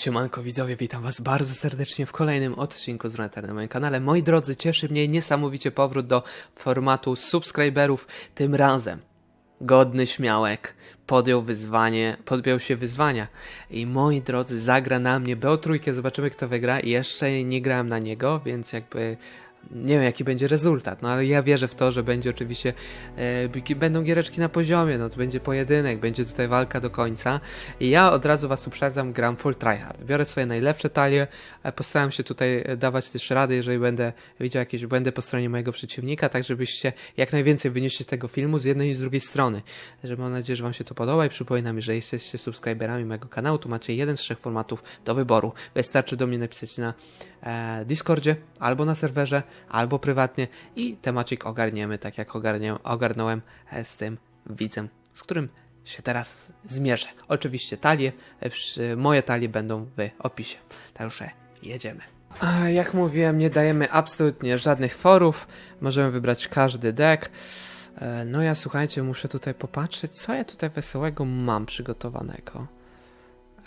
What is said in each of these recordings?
Siemanko widzowie, witam was bardzo serdecznie w kolejnym odcinku z Runeta na moim kanale. Moi drodzy, cieszy mnie niesamowicie powrót do formatu subskryberów. Tym razem godny śmiałek podjął wyzwanie, podjął się wyzwania i moi drodzy, zagra na mnie BO3, zobaczymy kto wygra jeszcze nie grałem na niego, więc jakby nie wiem jaki będzie rezultat, no ale ja wierzę w to, że będzie oczywiście, e, będą giereczki na poziomie, no to będzie pojedynek, będzie tutaj walka do końca. I ja od razu was uprzedzam, gram full tryhard, biorę swoje najlepsze talie, postaram się tutaj e, dawać też rady, jeżeli będę widział jakieś błędy po stronie mojego przeciwnika, tak żebyście jak najwięcej wynieśli z tego filmu z jednej i z drugiej strony, że mam nadzieję, że wam się to podoba i przypominam, że jesteście subskryberami mojego kanału, tu macie jeden z trzech formatów do wyboru, wystarczy do mnie napisać na Discordzie, albo na serwerze, albo prywatnie i temacik ogarniemy, tak jak ogarnię, ogarnąłem e, z tym widzem, z którym się teraz zmierzę. Oczywiście talie, e, moje talie będą w opisie. Także jedziemy. Jak mówiłem, nie dajemy absolutnie żadnych forów, możemy wybrać każdy deck. E, No ja słuchajcie, muszę tutaj popatrzeć, co ja tutaj wesołego mam przygotowanego.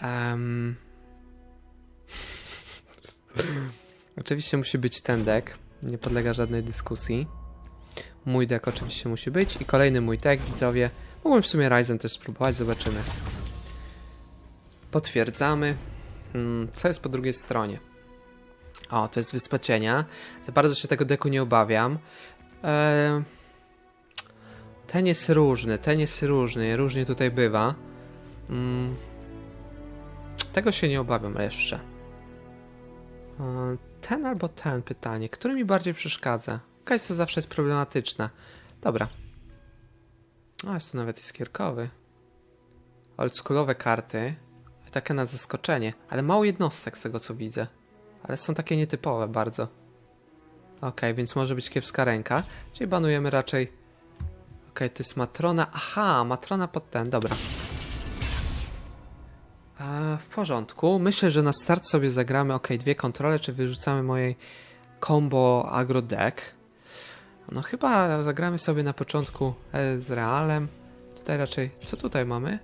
Em, Oczywiście musi być ten deck. Nie podlega żadnej dyskusji. Mój deck oczywiście musi być. I kolejny mój deck, widzowie. Mogłem w sumie Ryzen też spróbować, zobaczymy. Potwierdzamy. Hmm, co jest po drugiej stronie? O, to jest Wyspa Cienia. Za bardzo się tego deku nie obawiam. Eee, ten jest różny, ten jest różny. Różnie tutaj bywa. Mm, tego się nie obawiam jeszcze. E, Ten albo ten pytanie. Który mi bardziej przeszkadza? Kajsa zawsze jest problematyczna. Dobra. O, jest tu nawet iskierkowy. Oldschoolowe karty. Takie na zaskoczenie. Ale mało jednostek z tego co widzę. Ale są takie nietypowe bardzo. Okej, więc może być kiepska ręka. Czyli banujemy raczej... Okej, to jest Matrona. Aha, Matrona pod ten. Dobra. W porządku. Myślę, że na start sobie zagramy ok, dwie kontrole, czy wyrzucamy mojej combo agro deck. No chyba zagramy sobie na początku e, z Realem. Tutaj raczej... Co tutaj mamy?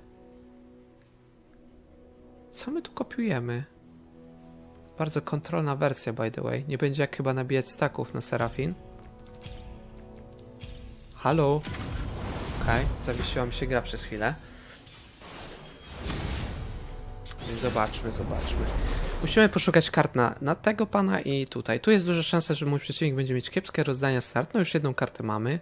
Co my tu kopiujemy? Bardzo kontrolna wersja, by the way. Nie będzie jak chyba nabijać staków na Serafin. Halo? Okej, zawiesiła mi się gra przez chwilę. Zobaczmy, zobaczmy. Musimy poszukać kart na, na tego pana i tutaj. Tu jest duża szansa, że mój przeciwnik będzie mieć kiepskie rozdania start. No już jedną kartę mamy.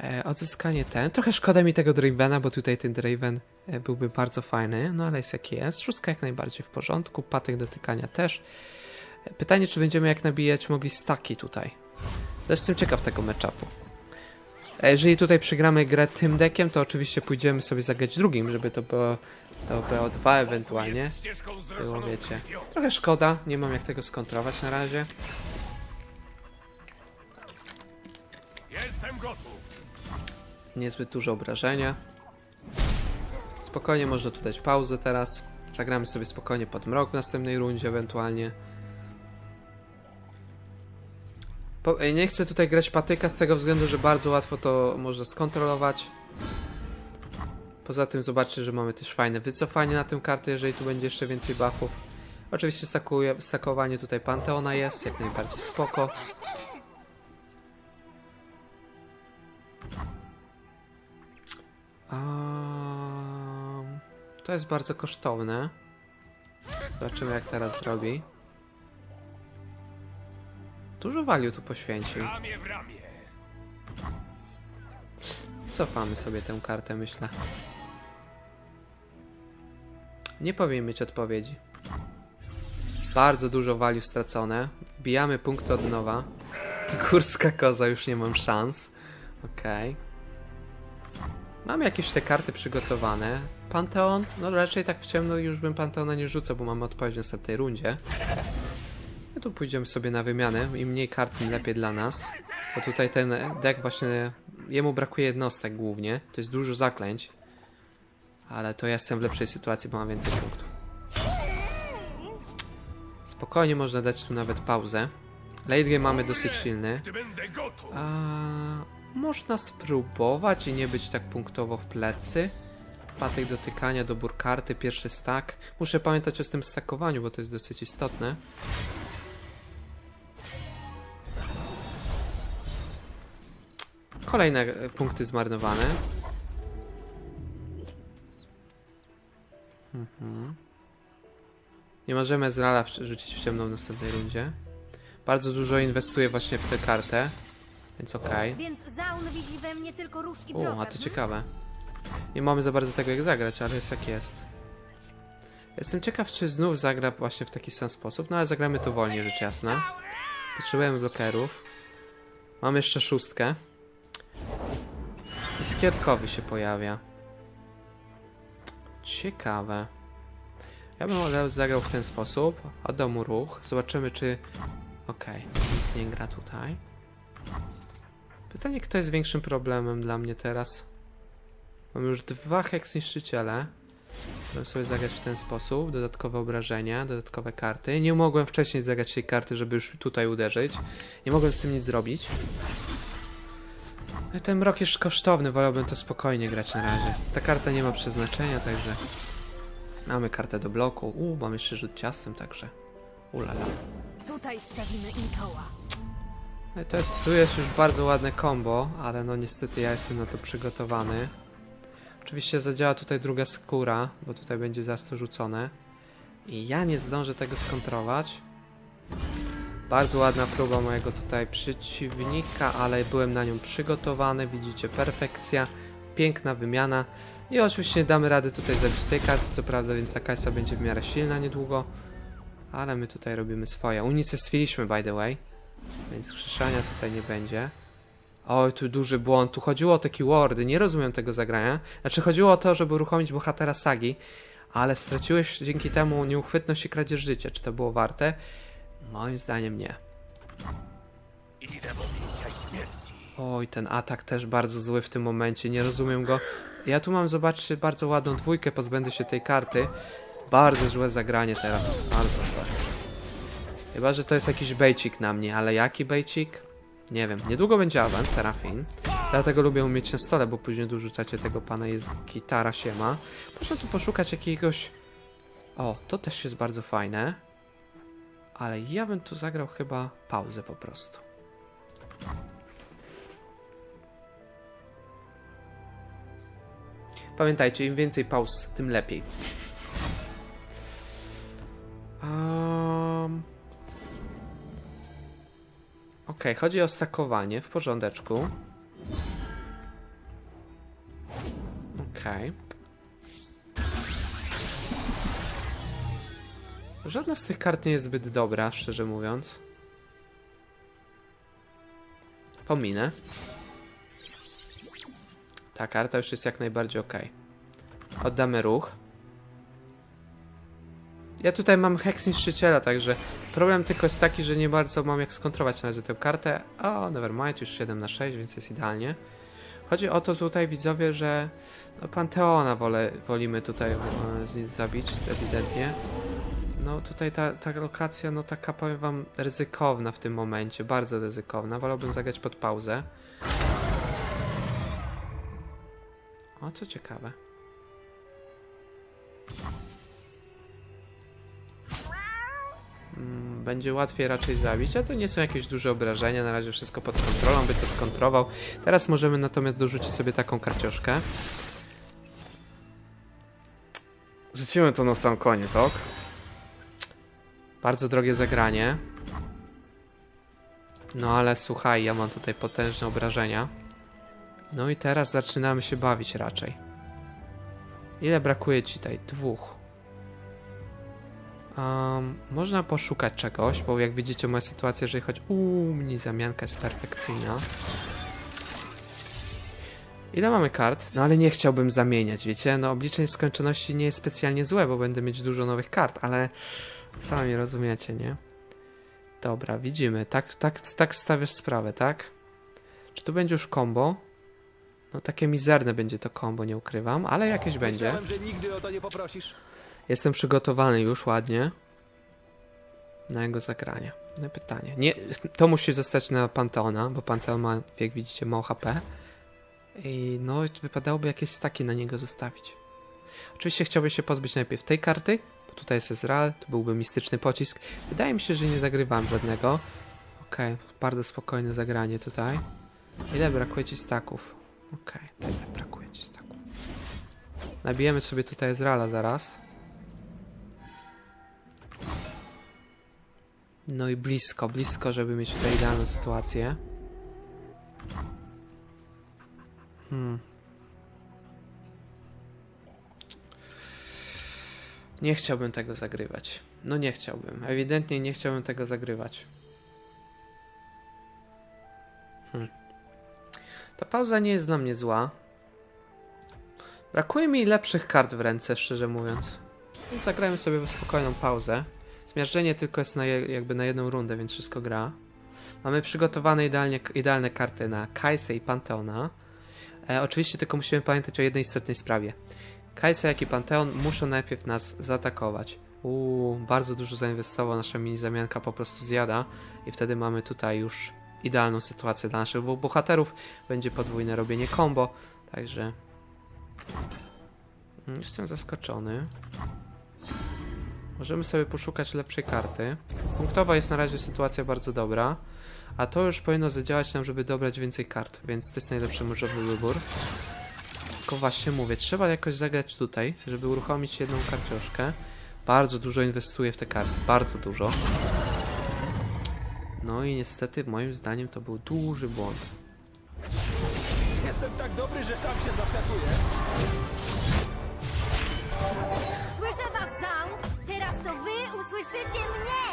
E, odzyskanie ten. Trochę szkoda mi tego Dravena, bo tutaj ten Draven e, byłby bardzo fajny. No ale jest jaki jest. Szóstka jak najbardziej w porządku. Patek dotykania też. E, pytanie, czy będziemy jak nabijać mogli staki tutaj. Też jestem ciekaw tego matchupu. A jeżeli tutaj przegramy grę tym deckiem, to oczywiście pójdziemy sobie zagrać drugim, żeby to było to BO2 ewentualnie. Było, wiecie. Trochę szkoda, nie mam jak tego skontrować na razie. Jestem gotów. Niezbyt duże obrażenia. Spokojnie można tu dać pauzę teraz. Zagramy sobie spokojnie pod mrok w następnej rundzie ewentualnie. Po, nie chcę tutaj grać patyka z tego względu, że bardzo łatwo to można skontrolować. Poza tym zobaczcie, że mamy też fajne wycofanie na tę kartę, jeżeli tu będzie jeszcze więcej buffów. Oczywiście stakuje, stakowanie tutaj Panteona jest, jak najbardziej spoko. Um, to jest bardzo kosztowne. Zobaczymy jak teraz zrobi. Dużo value tu poświęcił. Ramię w ramię. Cofamy sobie tę kartę, myślę. Nie powinien mieć odpowiedzi. Bardzo dużo value stracone. Wbijamy punkty od nowa. Górska koza, już nie mam szans. Okej. Mam jakieś te karty przygotowane. Panteon? No raczej tak w ciemno już bym Panteona nie rzucał, bo mamy odpowiedź w następnej rundzie. Tu pójdziemy sobie na wymianę. Im mniej kart, tym lepiej dla nas. Bo tutaj ten deck właśnie... Jemu brakuje jednostek głównie. To jest dużo zaklęć. Ale to ja jestem w lepszej sytuacji, bo mam więcej punktów. Spokojnie można dać tu nawet pauzę. Late game mamy dosyć silny. A, można spróbować i nie być tak punktowo w plecy. patek dotykania, dobór karty, pierwszy stack. Muszę pamiętać o tym stackowaniu, bo to jest dosyć istotne. Kolejne e, punkty zmarnowane. Mhm. Nie możemy Ezreala w- rzucić w ciemną w następnej rundzie. Bardzo dużo inwestuję właśnie w tę kartę, więc okej. Więc Zaun widzi we mnie tylko róż i O, brodę. a to hmm? ciekawe. Nie mamy za bardzo tego jak zagrać, ale jest jak jest. Jestem ciekaw, czy znów zagra właśnie w taki sam sposób, no ale zagramy to wolniej, rzecz jasna. Potrzebujemy blokerów. Mam jeszcze szóstkę. Iskierkowy się pojawia. Ciekawe. Ja bym zagrał w ten sposób. Oddał mu ruch. Zobaczymy, czy... Okej, nic nie gra tutaj. Pytanie, kto jest większym problemem dla mnie teraz? Mam już dwa heks niszczyciele. Mogłem sobie zagrać w ten sposób. Dodatkowe obrażenia, dodatkowe karty. Nie mogłem wcześniej zagrać tej karty, żeby już tutaj uderzyć. Nie mogłem z tym nic zrobić. I Ten mrok jest kosztowny, wolałbym to spokojnie grać na razie. Ta karta nie ma przeznaczenia, także... Mamy kartę do bloku. Uuu, mam jeszcze rzut ciastem, także... Ulala. Tutaj stawimy im czoła. No i to jest, tu jest już bardzo ładne combo, ale no niestety ja jestem na to przygotowany. Oczywiście zadziała tutaj druga skóra, bo tutaj będzie zaraz to rzucone. I ja nie zdążę tego skontrować. Bardzo ładna próba mojego tutaj przeciwnika, ale byłem na nią przygotowany. Widzicie, perfekcja, piękna wymiana. I oczywiście damy radę tutaj zabić tej karty, co prawda, więc ta Kajsa będzie w miarę silna niedługo. Ale my tutaj robimy swoje. Unicestwiliśmy, by the way. Więc krzyczania tutaj nie będzie. Oj, tu duży błąd. Tu chodziło o te keywordy. Nie rozumiem tego zagrania. Znaczy, chodziło o to, żeby uruchomić bohatera sagi, ale straciłeś dzięki temu nieuchwytność i kradzież życia. Czy to było warte? Moim zdaniem nie. Oj, ten atak też bardzo zły w tym momencie. Nie rozumiem go. Ja tu mam, zobaczcie, bardzo ładną dwójkę. Pozbędę się tej karty. Bardzo złe zagranie teraz. Bardzo złe. Chyba, że to jest jakiś bejcik na mnie, ale jaki bejcik? Nie wiem. Niedługo będzie awans, Serafin. Dlatego lubię umieć na stole, bo później dorzucacie tego pana, jest gitara siema. Można tu poszukać jakiegoś... O, to też jest bardzo fajne. Ale ja bym tu zagrał chyba pauzę po prostu. Pamiętajcie, im więcej pauz, tym lepiej. Um... Okej, chodzi o stakowanie, w porządeczku. Okej. Żadna z tych kart nie jest zbyt dobra, szczerze mówiąc. Pominę. Ta karta już jest jak najbardziej ok. Oddamy ruch. Ja tutaj mam heks niszczyciela, także problem tylko jest taki, że nie bardzo mam jak skontrować na razie tę kartę. O, nevermind, już 7 na 6, więc jest idealnie. Chodzi o to tutaj, widzowie, że no, Panteona wolimy tutaj e, zabić, ewidentnie. No tutaj ta, ta lokacja, no taka powiem wam ryzykowna w tym momencie, bardzo ryzykowna. Wolałbym zagrać pod pauzę. O, co ciekawe. Mm, Będzie łatwiej raczej zabić, a to nie są jakieś duże obrażenia, na razie wszystko pod kontrolą, by to skontrował. Teraz możemy natomiast dorzucić sobie taką karcioszkę. Rzucimy to na sam koniec, ok? Bardzo drogie zagranie. No ale słuchaj, ja mam tutaj potężne obrażenia. No i teraz zaczynamy się bawić raczej. Ile brakuje ci tutaj? Dwóch. Um, można poszukać czegoś, bo jak widzicie moja sytuacja, jeżeli chodzi... Uuu, mini zamianka jest perfekcyjna. Ile mamy kart? No ale nie chciałbym zamieniać, wiecie? No obliczenie skończoności nie jest specjalnie złe, bo będę mieć dużo nowych kart, ale sami rozumiecie, nie? Dobra, widzimy. Tak, tak, tak stawiasz sprawę, tak? Czy tu będzie już combo? No takie mizerne będzie to combo, nie ukrywam, ale jakieś będzie. Myślałem, że nigdy o to nie poprosisz. Jestem przygotowany już ładnie na jego zagranie. No i pytanie. Nie, to musi zostać na Panteona, bo Panteon ma, jak widzicie, mało HP. I no, wypadałoby jakieś staki na niego zostawić. Oczywiście chciałbym się pozbyć najpierw tej karty, tutaj jest Ezreal, tu byłby mistyczny pocisk. Wydaje mi się, że nie zagrywam żadnego. Okej, bardzo spokojne zagranie tutaj. Ile brakuje ci staków? Okej, tyle brakuje ci staków. Nabijemy sobie tutaj Ezreala zaraz. No i blisko, blisko, żeby mieć tutaj idealną sytuację. Hmm. Nie chciałbym tego zagrywać. No nie chciałbym. Ewidentnie nie chciałbym tego zagrywać. Hmm. Ta pauza nie jest dla mnie zła. Brakuje mi lepszych kart w ręce, szczerze mówiąc. Więc zagrajmy sobie spokojną pauzę. Zmiażdżenie tylko jest na jakby na jedną rundę, więc wszystko gra. Mamy przygotowane idealnie, idealne karty na Kajsę i Panteona. E, oczywiście tylko musimy pamiętać o jednej istotnej sprawie. Kajsa, jak i Panteon muszą najpierw nas zaatakować. Uuu, bardzo dużo zainwestował, nasza mini zamianka po prostu zjada i wtedy mamy tutaj już idealną sytuację dla naszych dwóch bohaterów. Będzie podwójne robienie combo, także... Mm, Jestem zaskoczony. Możemy sobie poszukać lepszej karty. Punktowa jest na razie sytuacja bardzo dobra. A to już powinno zadziałać nam, żeby dobrać więcej kart, więc to jest najlepszy możliwy wybór. Tylko właśnie mówię, trzeba jakoś zagrać tutaj, żeby uruchomić jedną karcioszkę. Bardzo dużo inwestuję w te karty, bardzo dużo. No i niestety moim zdaniem to był duży błąd. Jestem tak dobry, że sam się zaskakuję. Słyszę was, Zaun! Teraz to wy usłyszycie mnie!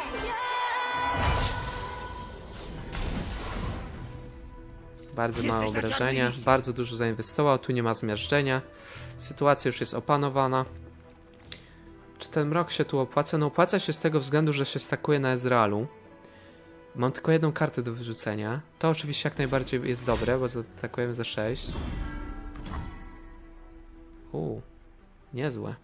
Bardzo małe obrażenia, bardzo dużo zainwestował, tu nie ma zmiażdżenia. Sytuacja już jest opanowana. Czy ten mrok się tu opłaca? No opłaca się z tego względu, że się stakuje na Ezrealu. Mam tylko jedną kartę do wyrzucenia. To oczywiście jak najbardziej jest dobre, bo zaatakujemy za 6. Uuu, niezłe.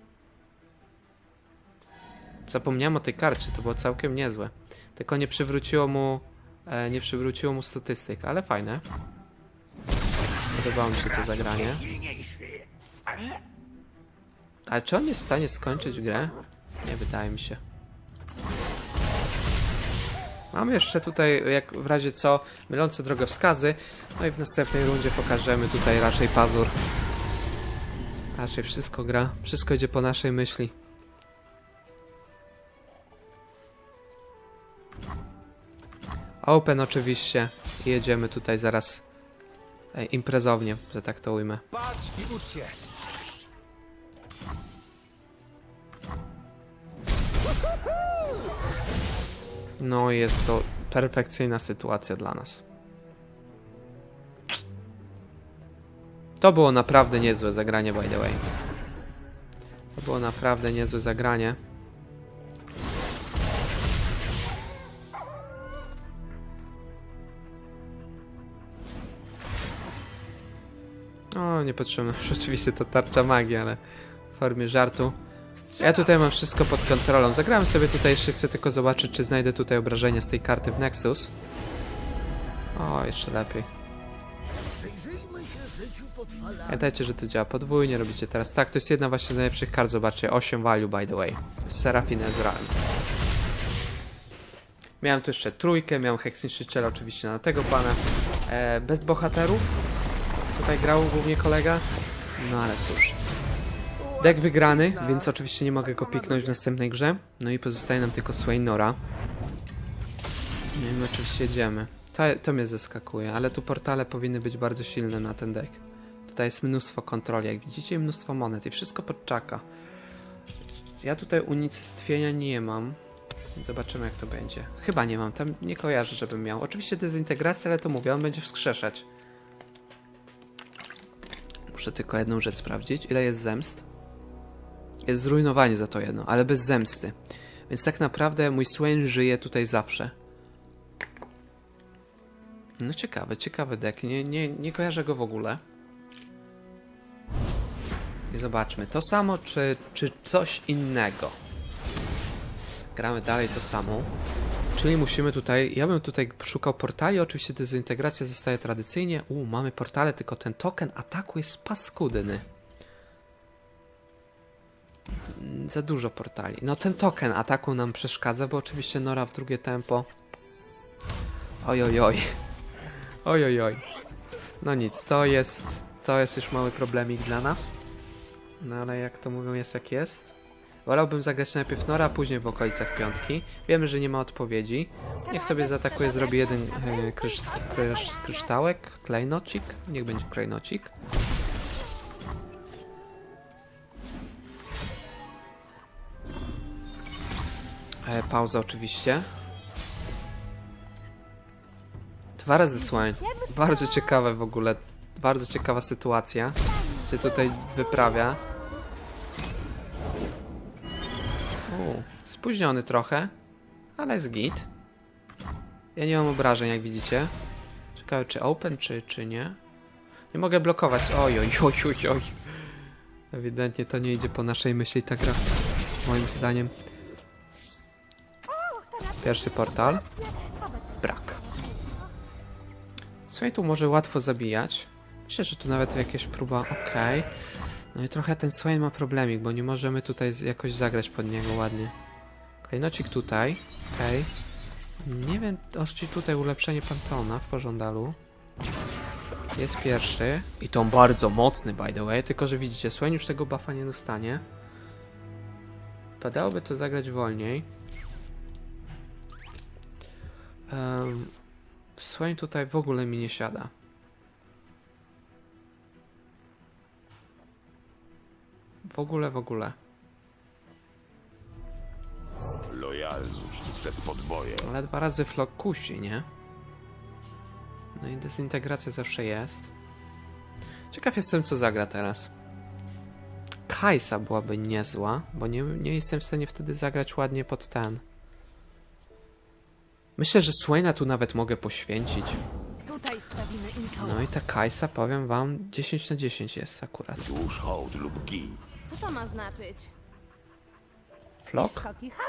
Zapomniałem o tej karcie, to było całkiem niezłe. Tylko nie przywróciło mu, e, nie przywróciło mu statystyk, ale fajne. Podobało mi się to zagranie. Ale czy on jest w stanie skończyć grę? Nie wydaje mi się. Mamy jeszcze tutaj, jak w razie co, mylące drogowskazy. No i w następnej rundzie pokażemy tutaj raczej pazur. Raczej wszystko gra. Wszystko idzie po naszej myśli. Open oczywiście. Jedziemy tutaj zaraz imprezownie, że tak to ujmę. Patrz i ucz się. No jest to perfekcyjna sytuacja dla nas. To było naprawdę niezłe zagranie, by the way. To było naprawdę niezłe zagranie. O, niepotrzebne. Rzeczywiście to tarcza magii, ale w formie żartu. Ja tutaj mam wszystko pod kontrolą. Zagrałem sobie tutaj, jeszcze chcę tylko zobaczyć, czy znajdę tutaj obrażenia z tej karty w Nexus. O, jeszcze lepiej. Pamiętajcie, że to działa podwójnie, robicie teraz tak. To jest jedna właśnie z najlepszych kart, zobaczcie, 8 value by the way. Z Serafin Ezreal. Miałem tu jeszcze trójkę, miałem Hexniszczyciela oczywiście na tego pana. E, bez bohaterów. Tutaj grał głównie kolega. No ale cóż. Deck wygrany, więc oczywiście nie mogę go piknąć w następnej grze. No i pozostaje nam tylko Swainora. No i oczywiście jedziemy. To, to mnie zaskakuje, ale tu portale powinny być bardzo silne na ten deck. Tutaj jest mnóstwo kontroli, jak widzicie, mnóstwo monet i wszystko podczaka. Ja tutaj unicestwienia nie mam. Zobaczymy jak to będzie. Chyba nie mam, tam nie kojarzę, żebym miał. Oczywiście dezintegracja, ale to mówię, on będzie wskrzeszać. Muszę tylko jedną rzecz sprawdzić. Ile jest zemst? Jest zrujnowanie za to jedno, ale bez zemsty. Więc tak naprawdę mój Swain żyje tutaj zawsze. No ciekawe, ciekawy deck. Nie, nie, nie kojarzę go w ogóle. I zobaczmy, to samo czy, czy coś innego? Gramy dalej to samo. Czyli musimy tutaj, ja bym tutaj szukał portali, oczywiście dezintegracja zostaje tradycyjnie. U, mamy portale, tylko ten token ataku jest paskudny. Za dużo portali. No ten token ataku nam przeszkadza, bo oczywiście Nora w drugie tempo. Oj, oj, oj. Oj, oj, oj. No nic, to jest, to jest już mały problemik dla nas. No ale jak to mówią, jest jak jest. Wolałbym zagrać najpierw Nora, później w okolicach piątki. Wiemy, że nie ma odpowiedzi. Niech sobie zaatakuje, zrobi jeden e, krysz, krysz, kryształek, klejnocik. Niech będzie klejnocik. E, pauza oczywiście. Dwa razy słań. Bardzo ciekawe w ogóle. Bardzo ciekawa sytuacja. Się tutaj wyprawia. Spóźniony trochę, ale jest git. Ja nie mam obrażeń, jak widzicie. Ciekawe, czy open, czy, czy nie. Nie mogę blokować. Oj, oj, oj, oj, oj. Ewidentnie to nie idzie po naszej myśli ta gra. Moim zdaniem. Pierwszy portal. Brak. Słuchaj, tu może łatwo zabijać. Myślę, że tu nawet jakaś próba. Okej. No i trochę ten Swain ma problemik, bo nie możemy tutaj jakoś zagrać pod niego ładnie. Klejnocik tutaj. Okej. Nie wiem, ości tutaj ulepszenie Pantona w pożądalu. Jest pierwszy. I to bardzo mocny, by the way. Tylko, że widzicie, Swain już tego buffa nie dostanie. Padałoby to zagrać wolniej. Um, tutaj w ogóle mi nie siada. W ogóle, w ogóle. Lojalność przez podboje. Ale dwa razy flok kusi, nie? No i dezintegracja zawsze jest. Ciekaw jestem, co zagra teraz. Kajsa byłaby niezła, bo nie, nie jestem w stanie wtedy zagrać ładnie pod ten. Myślę, że Swaina tu nawet mogę poświęcić. Tutaj stawimy im czoło. No i ta Kajsa, powiem wam, 10 na 10 jest akurat. Złóż hołd lub gin. Co to ma znaczyć? Flok?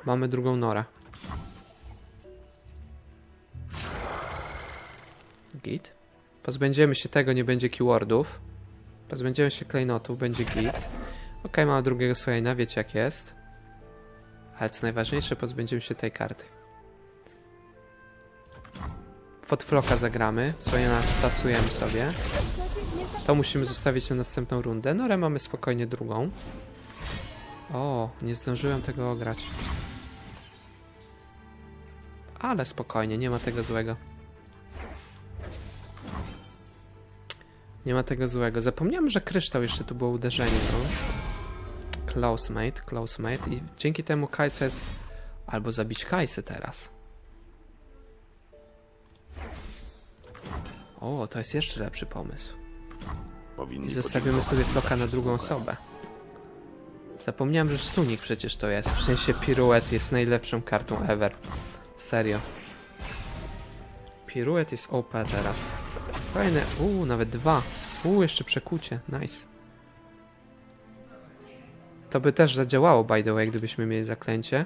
Mamy drugą norę. Git. Pozbędziemy się tego, nie będzie keywordów. Pozbędziemy się klejnotów, będzie git. Ok, mamy drugiego Swaina, wiecie jak jest. Ale co najważniejsze, pozbędziemy się tej karty. Pod floka zagramy. Swaina stacujemy sobie. To musimy zostawić na następną rundę. Norę mamy spokojnie drugą. O, nie zdążyłem tego ograć. Ale spokojnie, nie ma tego złego. Nie ma tego złego. Zapomniałem, że kryształ jeszcze tu było uderzenie, no. Close mate, close mate i dzięki temu Kajsa jest... Albo zabić Kajsę teraz. O, to jest jeszcze lepszy pomysł. I zostawimy sobie floka na drugą osobę. Zapomniałem, że stunik przecież to jest. W sensie piruet jest najlepszą kartą ever. Serio. Piruet jest OP teraz. Fajne. Uuu, nawet dwa. Uuu, jeszcze przekucie. Nice. To by też zadziałało, by the way, gdybyśmy mieli zaklęcie.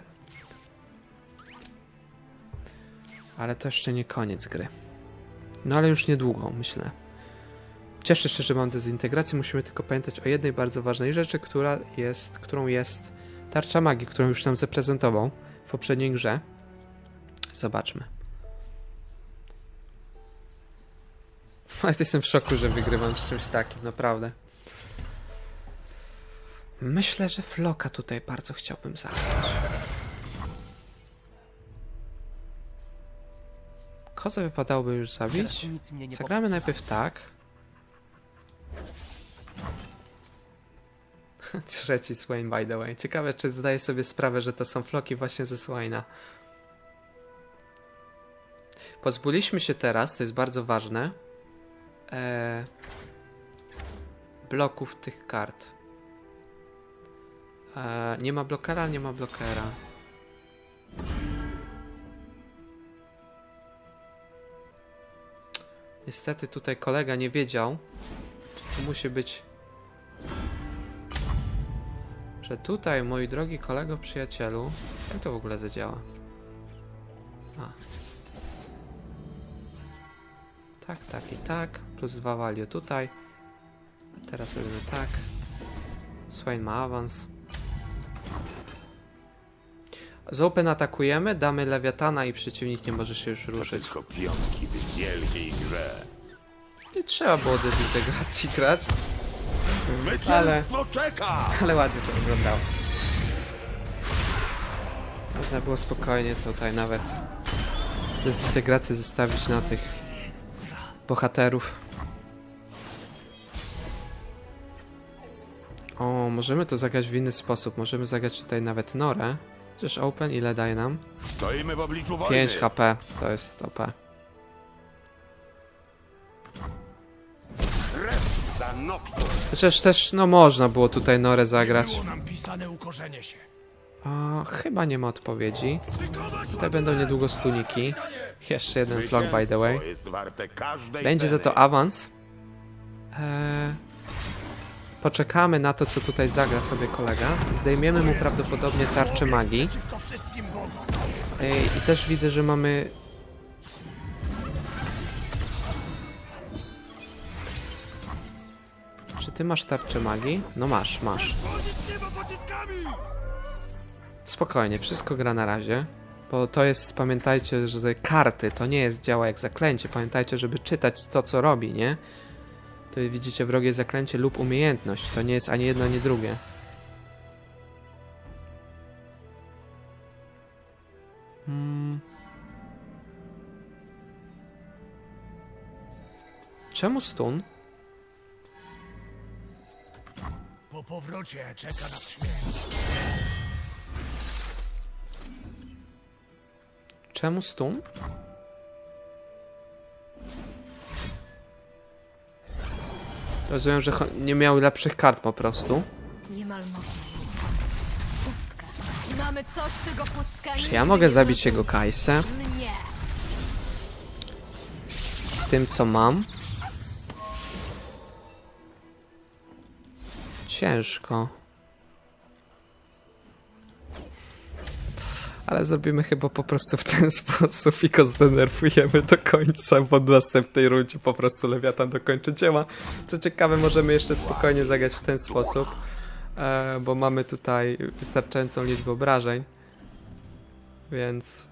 Ale to jeszcze nie koniec gry. No ale już niedługo, myślę. Cieszę się, że mam dezintegrację. Musimy tylko pamiętać o jednej bardzo ważnej rzeczy, która jest, którą jest tarcza magii, którą już nam zaprezentował w poprzedniej grze. Zobaczmy. Jestem w szoku, że wygrywam z czymś takim, naprawdę. Myślę, że Floka tutaj bardzo chciałbym zagrać. Kozę wypadałoby już zabić. Zagramy najpierw tak. Trzeci Swain, by the way. Ciekawe, czy zdaje sobie sprawę, że to są floki właśnie ze Swaina. Pozbyliśmy się teraz, to jest bardzo ważne, e, bloków tych kart. E, nie ma blokera, nie ma blokera. Niestety tutaj kolega nie wiedział. Musi być. Że tutaj, moi drogi kolego, przyjacielu. Jak to w ogóle zadziała? A. Tak, tak i tak. Plus dwa value tutaj. Teraz robimy tak. Swain ma awans. Z open atakujemy, damy lewiatana i przeciwnik nie może się już To ruszyć. tylko pionki w wielkiej grze. Nie trzeba było dezintegracji grać, czeka! ale ładnie to wyglądało. Można było spokojnie tutaj nawet dezintegrację zostawić na tych bohaterów. O, możemy to zagrać w inny sposób. Możemy zagrać tutaj nawet Norę. Przecież Open ile daje nam? Stoimy w obliczu wojny. 5 HP, to jest OP. Chociaż też, no można było tutaj Norę zagrać. O, chyba nie ma odpowiedzi. Tutaj będą niedługo stuniki. Jeszcze jeden vlog, by the way. Będzie za to awans. Eee, poczekamy na to, co tutaj zagra sobie kolega. Zdejmiemy mu prawdopodobnie tarczę magii. Ej, I też widzę, że mamy... Czy ty masz tarczę magii? No masz, masz. Spokojnie, wszystko gra na razie. Bo to jest, pamiętajcie, że karty to nie jest działa jak zaklęcie. Pamiętajcie, żeby czytać to, co robi, nie? To widzicie wrogie zaklęcie lub umiejętność. To nie jest ani jedno, ani drugie. Hmm. Czemu stun? Powrocie czeka nas śmierć. Czemu stun? Rozumiem, że nie miał lepszych kart po prostu. Niemal można Pustka. Mamy coś, czego pustka Czy nigdy ja mogę nie zabić jego. Kajsę Mnie. z tym, co mam? Ciężko. Ale zrobimy chyba po prostu w ten sposób i go zdenerwujemy do końca, bo w następnej rundzie po prostu Lewiatan dokończy dzieła. Co ciekawe, możemy jeszcze spokojnie zagrać w ten sposób, e, bo mamy tutaj wystarczającą liczbę obrażeń. Więc...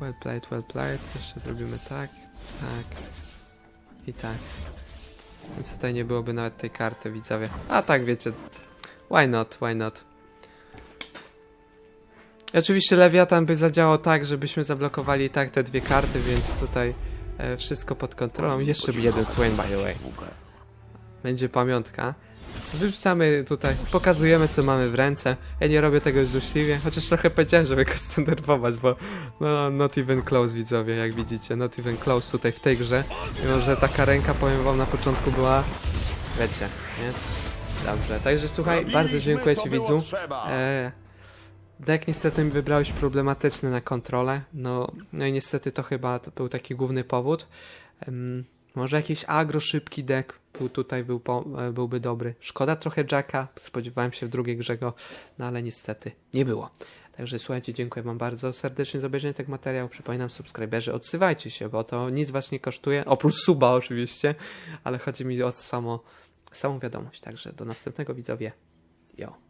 Well played, well played. Jeszcze zrobimy tak, tak i tak. Więc tutaj nie byłoby nawet tej karty, widzowie. A tak, wiecie, why not, why not. I oczywiście Lewiatan by zadziałał tak, żebyśmy zablokowali i tak te dwie karty, więc tutaj e, wszystko pod kontrolą. Jeszcze jeden Swain, by the way. Będzie pamiątka. Wyrzucamy tutaj, pokazujemy co mamy w ręce. Ja nie robię tego złośliwie, chociaż trochę powiedziałem, żeby go zdenerwować, bo no not even close widzowie, jak widzicie, not even close tutaj w tej grze. Mimo, że taka ręka, powiem wam, na początku była, wiecie, nie? Dobrze, także słuchaj, bardzo dziękuję ci widzu. E, deck niestety mi wybrałeś problematyczny na kontrolę, no, no i niestety to chyba to był taki główny powód. Może jakiś agro szybki deck tutaj był e, byłby dobry. Szkoda trochę Jacka, spodziewałem się w drugiej grze go, no ale niestety nie było. Także słuchajcie, dziękuję wam bardzo serdecznie za obejrzenie tego materiału. Przypominam subskryberzy, odsywajcie się, bo to nic was nie kosztuje, oprócz suba oczywiście, ale chodzi mi o samo, samą wiadomość. Także do następnego widzowie. Jo.